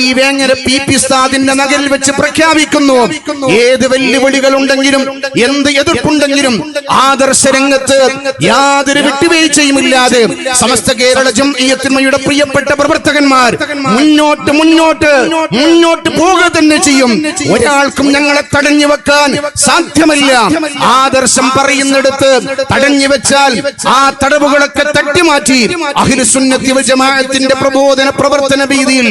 ഈ Vengara P P സ്ഥാദിന്റെ നഗരിൽ വെച്ച് പ്രഖ്യാപിക്കുന്നു. ഏത് വെല്ലുവിളികൾ ഉണ്ടെങ്കിലും എന്ത് എതിർപ്പുണ്ടെങ്കിലും ആദർശ രംഗത്ത് യാതൊരു വിട്ടുവീഴ്ചയുമില്ലാതെ സമസ്ത കേരള ജംഇയത്തിന്മയുടെ പ്രിയപ്പെട്ട പ്രവർത്തകന്മാർ മുന്നോട്ട് മുന്നോട്ട് മുന്നോട്ട് പോവുക തന്നെ ചെയ്യും. ഒരാൾക്കും ഞങ്ങളെ തടഞ്ഞു വെക്കാൻ സാധ്യമല്ല. ആദർശം പറയുന്നിടത്ത് തടഞ്ഞു വെച്ചാൽ ആ തടവുകളൊക്കെ തട്ടിമാറ്റി അഖിലുസുന്നത്തി വൽ ജമാഅത്തിന്റെ പ്രബോധന പ്രവർത്തന രീതിയിൽ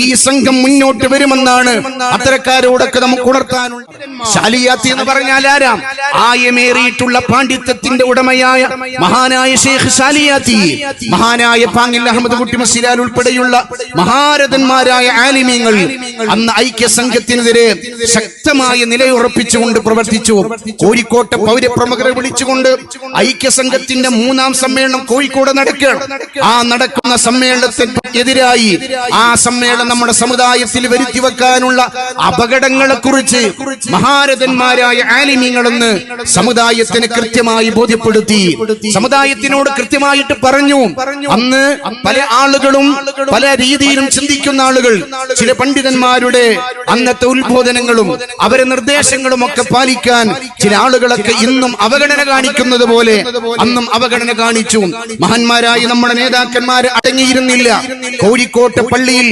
ഈ സംഘം മുന്നോട്ട് വരുമെന്നാണ് അത്തരക്കാരോടൊക്കെ നമുക്ക് ഉണർത്താനുള്ള ശാലിയാത്തി എന്ന് പറഞ്ഞാൽ ആരാം? ആയമേറിയിട്ടുള്ള പാണ്ഡിത്യത്തിന്റെ ഉടമയായ മഹാനായ ഷേഖ് ശാലിയാത്തി. മഹാനായ പാങ്ങിൽ അഹമ്മദ് കുട്ടി മസിലാൽ ഉൾപ്പെടെയുള്ള മഹാരഥന്മാരായ ആലിമീങ്ങൾ അന്ന് ഐക്യ സംഘത്തിനെതിരെ ശക്തമായ നിലയുറപ്പിച്ചുകൊണ്ട് പ്രവർത്തിച്ചു. കോഴിക്കോട്ടെ പൗരപ്രമുഖരെ വിളിച്ചുകൊണ്ട് ഐക്യ സംഘത്തിന്റെ മൂന്നാം സമ്മേളനം കോഴിക്കോട് നടക്കുകയാണ് ആ നടക്കുന്ന സമ്മേളനത്തിന് എതിരായി ആ സമ്മേളനം നമ്മുടെ സമുദായത്തിൽ വരുത്തി വെക്കാനുള്ള അപകടങ്ങളെ കുറിച്ച് മഹാരഥന്മാരായ ആലിമ്യങ്ങളെന്ന് സമുദായത്തിന് കൃത്യമായി ബോധ്യപ്പെടുത്തി. സമുദായത്തിനോട് കൃത്യമായിട്ട് പറഞ്ഞു. അന്ന് പല ആളുകളും പല രീതിയിലും ചിന്തിക്കുന്ന ആളുകൾ ചില പണ്ഡിതന്മാരുടെ അന്നത്തെ ഉത്ബോധനങ്ങളും അവരെ നിർദ്ദേശങ്ങളും ഒക്കെ പാലിക്കാൻ ചില ആളുകളൊക്കെ ഇന്നും അവഗണന കാണിക്കുന്നത് പോലെ അന്നും അവഗണന കാണിച്ചു. മഹാന്മാരായ നമ്മുടെ നേതാക്കന്മാർ അടങ്ങിയിരുന്നില്ല. കോഴിക്കോട്ടെ പള്ളിയിൽ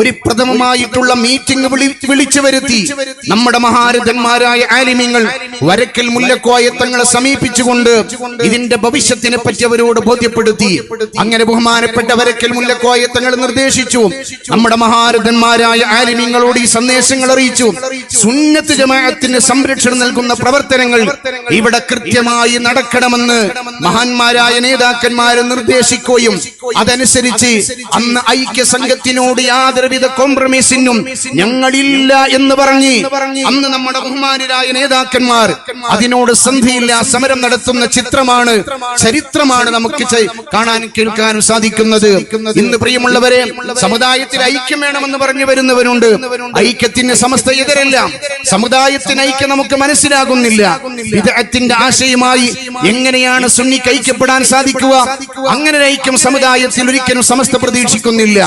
ഒരു പ്രഥമമായിട്ടുള്ള മീറ്റിംഗ് വിളിച്ചു വരുത്തി. നമ്മുടെ മഹാരഥന്മാരായ ആലിമ്യങ്ങൾ വരക്കൽ മുല്ലക്കോയ തങ്ങളെ സമീപിച്ചുകൊണ്ട് ഇതിന്റെ ഭവിഷ്യത്തിനെ പറ്റി അവരോട് ബോധ്യപ്പെടുത്തി. അങ്ങനെ ബഹുമാനപ്പെട്ട വരക്കൽ മുല്ലക്കോയ തങ്ങൾ നിർദ്ദേശിച്ചു. നമ്മുടെ മഹാരഥന്മാരായ ആലിമ്യങ്ങളോട് ഈ സന്ദേശങ്ങൾ അറിയിച്ചു. സുന്നത്ത് ജമാഅത്തിന് സംരക്ഷണം നൽകുന്ന പ്രവർത്തനങ്ങൾ ഇവിടെ കൃത്യമായി നടക്കണമെന്ന് മഹാന്മാരായ നേതാക്കന്മാരെ നിർദ്ദേശിക്കുകയും അതനുസരിച്ച് അന്ന് ഐക്യ സംഘത്തിനോട് യാതൊരുവിധ കോംപ്രമൈസിനും ഞങ്ങളില്ല എന്ന് പറഞ്ഞ് അന്ന് നമ്മുടെ ബഹുമാനരായ നേതാക്കന്മാർ അതിനോട് സന്ധിയില്ല സമരം നടത്തുന്ന ചിത്രമാണ് ചരിത്രമാണ് നമുക്ക് കാണാൻ കാണാനും കേൾക്കാനും സാധിക്കുന്നത്. ഇന്ന് പ്രിയമുള്ളവരെ സമുദായത്തിൽ ഐക്യം വേണമെന്ന് പറഞ്ഞു വരുന്നവരുണ്ട്. ഐക്യത്തിന് സമസ്ത എതിരല്ല. സമുദായത്തിന് ഐക്യം നമുക്ക് മനസ്സിലാകുന്നില്ല. വിദഗ്ധത്തിന്റെ ആശയമായി എങ്ങനെയാണ് സുന്നിക്ക് ഐക്യപ്പെടാൻ സാധിക്കുക? അങ്ങനെ ഐക്യം സമുദായത്തിൽ ഒരിക്കലും സമസ്ത പ്രതീക്ഷിക്കുന്നില്ല.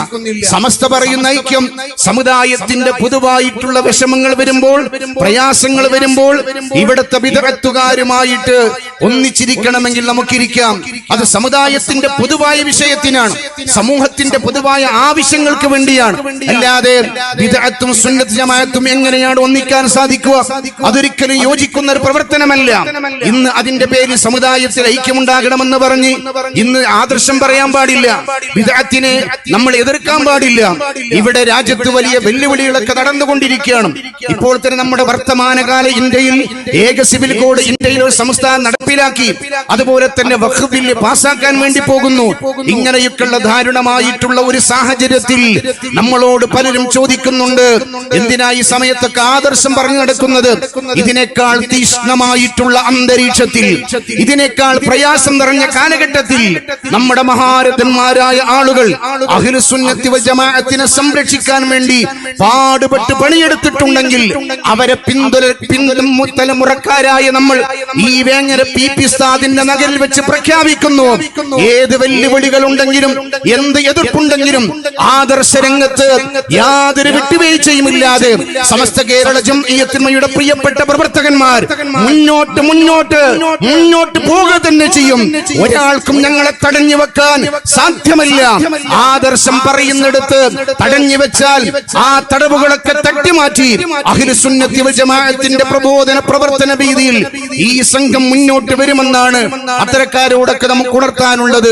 സമസ്ത പറയുന്ന ഐക്യം സമുദായത്തിന്റെ പൊതുവായിട്ടുള്ള വിഷമങ്ങൾ വരുമ്പോൾ പ്രയാസങ്ങൾ വരുമ്പോൾ ഇവിടുത്തെ വിദഗ്ധത്തുകാരുമായിട്ട് ഒന്നിച്ചിരിക്കണമെങ്കിൽ നമുക്കിരിക്കാം. അത് സമുദായത്തിന്റെ പൊതുവായ വിഷയത്തിനാണ്. സമൂഹത്തിന്റെ പൊതുവായ ആവശ്യങ്ങൾക്ക് വേണ്ടിയാണ്. അല്ലാതെ വിദഗ്ധത്തും സുന്നത്ത് എങ്ങനെയാണ് ഒന്നിക്കാൻ സാധിക്കുക? അതൊരിക്കലും യോജിക്കുന്ന ഒരു പ്രവർത്തനമല്ല. ഇന്ന് അതിന്റെ പേരിൽ സമുദായത്തിൽ ഐക്യമുണ്ടാകണമെന്ന് പറഞ്ഞ് ഇന്ന് ആദർശം പറയാൻ പാടില്ല. വിദഗ്ധത്തിനെ നമ്മൾ എതിർക്കാൻ പാടില്ല. ഇവിടെ രാജ്യത്ത് വലിയ വെല്ലുവിളികളൊക്കെ നടന്നുകൊണ്ടിരിക്കുകയാണ്. ഇപ്പോൾ തന്നെ നമ്മുടെ വർത്തമാനകാല ഇന്ത്യയിൽ ഏക സിവിൽ കോഡ് ഇന്ത്യയിൽ ഒരു സംസ്ഥാനം നടപ്പിലാക്കി. അതുപോലെ തന്നെ വഖഫ് ബില്ല് പാസ്സാക്കാൻ വേണ്ടി പോകുന്നു. ഇങ്ങനെയൊക്കെയുള്ള ദാരുണമായിട്ടുള്ള ഒരു സാഹചര്യത്തിൽ നമ്മളോട് പലരും ചോദിക്കുന്നുണ്ട്. എന്തിനാ ഈ സമയത്തൊക്കെ ആദർശം പറഞ്ഞു നടക്കുന്നത്? ഇതിനേക്കാൾ തീഷ്ണമായിട്ടുള്ള അന്തരീക്ഷത്തിൽ ഇതിനേക്കാൾ പ്രയാസം നിറഞ്ഞ കാലഘട്ടത്തിൽ നമ്മുടെ മഹാരഥന്മാരായ ആളുകൾ അഖിലുസുന്നത്തി ജമാഅത്തിനെ സംരക്ഷിക്കാൻ വേണ്ടി പാടുപെട്ട് പണിയെടുത്തിട്ടുണ്ടെങ്കിൽ അവരെ പിന്തുല തലമുറക്കാരായ നമ്മൾ ഈ വേങ്ങര പി പി സ്ഥാദിന്റെ നഗരിൽ വെച്ച് പ്രഖ്യാപിക്കുന്നു. ഏത് വെല്ലുവിളികൾ ഉണ്ടെങ്കിലും എന്ത് എതിർപ്പുണ്ടെങ്കിലും ആദർശ രംഗത്ത് യാതൊരു വിട്ടുവീഴ്ചയുമില്ലാതെ സമസ്ത കേരള ജംഇയ്യത്തിന്മയുടെ പ്രിയപ്പെട്ട പ്രവർത്തകന്മാർ മുന്നോട്ട് മുന്നോട്ട് മുന്നോട്ട് പോവുക തന്നെ ചെയ്യും. ഒരാൾക്കും ഞങ്ങളെ തടഞ്ഞു വെക്കാൻ സാധ്യമല്ല. ആദർശം പറയുന്നിടത്ത് തടഞ്ഞു വെച്ചാൽ ആ തടവുകളൊക്കെ തട്ടിമാറ്റി അഖിലുസുന്നത്തി ജമാഅത്തിന്റെ പ്രബോധന പ്രവർത്തന രീതിയിൽ ഈ സംഘം മുന്നോട്ട് വരുമെന്നാണ് അത്തരക്കാരോടൊക്കെ നമുക്ക് ഉണർത്താനുള്ളത്.